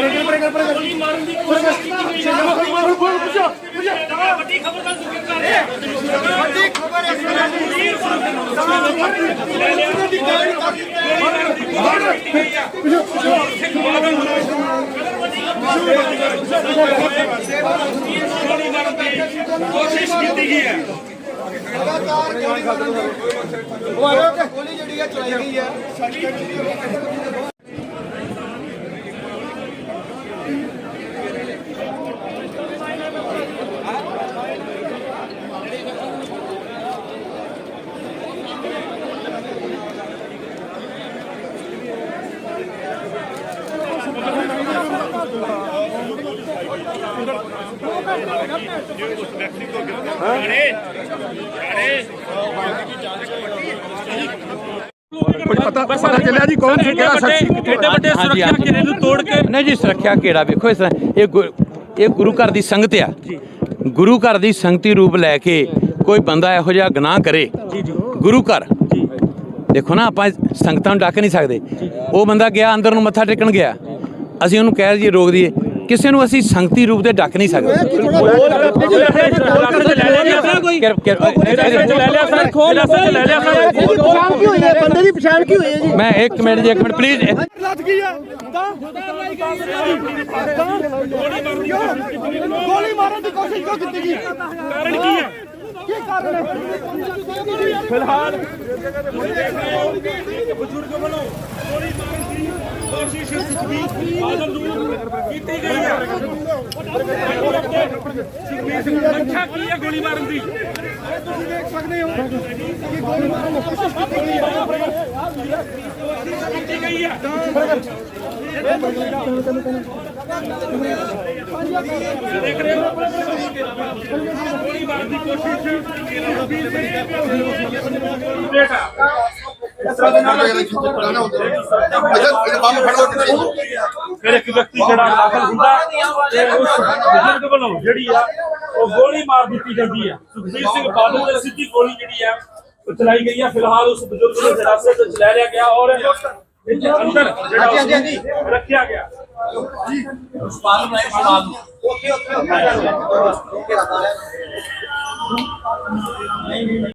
ਗੋਲੀ ਮਾਰਨ ਦੀ ਕੋਸ਼ਿਸ਼ ਕੀਤੀ ਗਈ। ਹੈ ਵੱਡੀ ਖਬਰ ਦਾ ਜ਼ਿਕਰ ਕਰ ਰਿਹਾ ਵੱਡੀ ਖਬਰ ਕੋਸ਼ਿਸ਼ ਕੀਤੀ ਗਈ ਹੈ ਗੋਲੀ ਜਿਹੜੀ ਹੈ ਚਲਾਈ ਗਈ ਹੈ ਕੁਝ ਪਤਾ ਪਤਾ ਚੱਲਿਆ ਜੀ ਕੌਣ ਸੀ ਕਿਹੜਾ ਸ਼ਖਸ ਸੀ ਐਡੇ ਵੱਡੇ ਸੁਰੱਖਿਆ ਘੇਰੇ ਨੂੰ ਤੋੜ ਕੇ ਨਹੀਂ ਜੀ ਸੁਰੱਖਿਆ ਕਿਹੜਾ ਵੇਖੋ ਇਸ ਤਰ੍ਹਾਂ। ਇਹ ਇਹ ਗੁਰੂ ਘਰ ਦੀ ਸੰਗਤ ਆ। ਗੁਰੂ ਘਰ ਦੀ ਸੰਗਤੀ ਰੂਪ ਲੈ ਕੇ ਕੋਈ ਬੰਦਾ ਇਹੋ ਜਿਹਾ ਗੁਨਾਹ ਕਰੇ ਗੁਰੂ ਘਰ। ਦੇਖੋ ਨਾ ਆਪਾਂ ਸੰਗਤਾਂ ਨੂੰ ਡੱਕ ਨਹੀਂ ਸਕਦੇ। ਉਹ ਬੰਦਾ ਗਿਆ ਅੰਦਰ ਨੂੰ ਮੱਥਾ ਟੇਕਣ ਗਿਆ। ਅਸੀਂ ਉਹਨੂੰ ਕਹਿ ਜੀ ਰੋਕ ਦਈਏ। ਕਿਸੇ ਨੂੰ ਅਸੀਂ ਸੰਗਤੀ ਰੂਪ ਦੇ ਡੱਕ ਨਹੀਂ ਸਕਦੇ ਲੈ ਲਿਆ ਸਰ ਕੋਈ ਕਿਰ- ਕਿਰ- ਲੈ ਲਿਆ ਸਰ ਖੋਲ ਲੈ ਲਿਆ ਸਰ ਪਛਾਣ ਕੀ ਹੋਈ ਹੈ ਬੰਦੇ ਦੀ ਪਛਾਣ ਕੀ ਹੋਈ ਹੈ ਜੀ ਮੈਂ ਇੱਕ ਮਿੰਟ ਜੀ ਇੱਕ ਮਿੰਟ ਪਲੀਜ਼ ਲੱਗ ਗਈ ਹੈ ਗੋਲੀ ਮਾਰਨ ਦੀ ਕੋਸ਼ਿਸ਼ ਕਿਉਂ ਕੀਤੀ ਗਈ ਕਾਰਨ ਕੀ ਹੈ ਕੀ ਕਾਰਨ ਹੈ ਫਿਲਹਾਲ ਬਜ਼ੁਰਗ ਵੱਲੋਂ ਗੋਲੀ ਮਾਰਨ ਦੀ ਕੋਸ਼ਿਸ਼ ਸੁਖਬੀਰ ਬਾਦਲ ਨੂੰ ਕੀਤੀ ਗਈ ਹੈ ਸੁਖਬੀਰ ਸਿੰਘ ਅੱਛਾ ਕੀ ਹੈ ਗੋਲੀ ਮਾਰਨ ਦੀ ਤੁਸੀਂ ਦੇਖ ਸਕਦੇ ਹੋ ਕਿ ਗੋਲੀ ਮਾਰਨ ਦੀ ਕੋਸ਼ਿਸ਼ ਕੀਤੀ ਗਈ ਹੈ। ਕੀਤੀ ਗਈ ਹੈ ਦੇਖ ਰਹੇ ਹੋ ਗੋਲੀ ਮਾਰਨ ਦੀ ਕੋਸ਼ਿਸ਼ ਸੁਖਬੀਰ ਸਿੰਘ ਫਿਰ ਇੱਕ ਵਿਅਕਤੀ ਜਿਹੜਾ ਦਾਖਲ ਹੁੰਦਾ ਤੇ ਉਸ ਬਜ਼ੁਰਗ ਵੱਲੋਂ ਜਿਹੜੀ ਆ, ਉਹ ਗੋਲੀ ਮਾਰ ਦਿੱਤੀ ਜਾਂਦੀ ਆ। ਸੁਖਬੀਰ ਸਿੰਘ ਬਾਦਲ ਦੇ ਸਿੱਧੀ ਗੋਲੀ ਜਿਹੜੀ ਆ ਚਲਾਈ ਗਈ ਆ। ਫਿਲਹਾਲ ਉਸ ਬਜ਼ੁਰਗ ਨੂੰ ਹਿਰਾਸਤ ਵਿੱਚ ਲੈ ਲਿਆ ਗਿਆ ਔਰ ਅੰਦਰ ਜਿਹੜਾ ਰੱਖਿਆ ਗਿਆ।